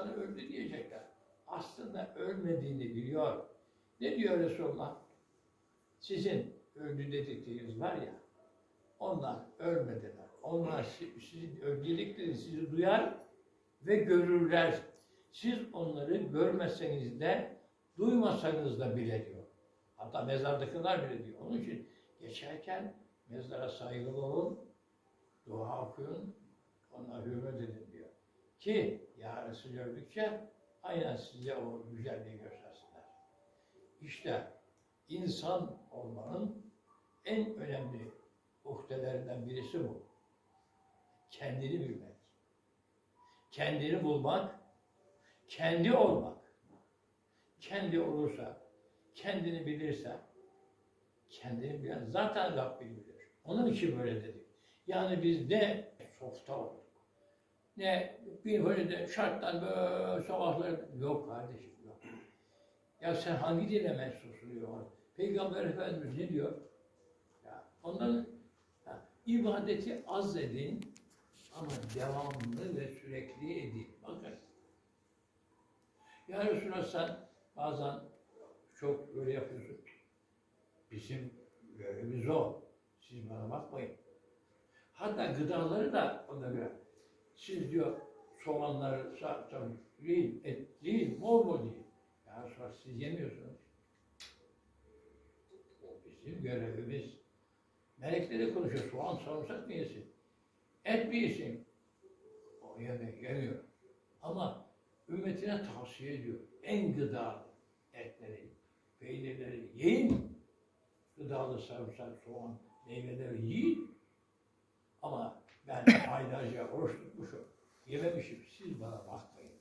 sana öldü diyecekler. Aslında ölmediğini biliyor. Ne diyor Resulullah? Sizin öldü dedikleriniz var ya, onlar ölmediler. Onlar si- sizin öldükleri sizi duyar ve görürler. Siz onları görmeseniz de duymasanız da bile diyor. Hatta mezardakiler bile diyor. Onun için geçerken mezara saygılı olun, dua okuyun, ona hürmet edin. Ki yarın siz aynen size o güzelliği göstersinler. İşte insan olmanın en önemli uhdelerinden birisi bu. Kendini bilmek. Kendini bulmak, kendi olmak. Kendi olursa, kendini bilirse, kendini bilen zaten Rabbini bilir. Onun için böyle dedik. Yani biz ne softa olduk, ne bir böyle de şarttan böyle sabahları yok kardeşim yok. Ya sen hangi dine mensupsun diyor. Peygamber Efendimiz ne diyor? Ya onların ya, ibadeti az edin ama devamlı ve sürekli edin. Bakın. Ya Resulallah sen bazen çok böyle yapıyorsun. Bizim görevimiz o. Siz bana bakmayın. Hatta gıdaları da ona göre. Siz diyor soğanları, sarımsak, yiyin, et yiyin, bol bol yiyin. Ya sonra siz yemiyorsunuz. O bizim görevimiz. Melekleri konuşuyor. Soğan, sarımsak mı yesin? Et mi yesin? O yemek yemiyor. Ama ümmetine tavsiye ediyor. En gıdalı etleri, peynirleri yiyin. Gıdalı sarımsak, soğan, meyveleri yiyin. yememişim. Şey, şey Siz bana bakmayın.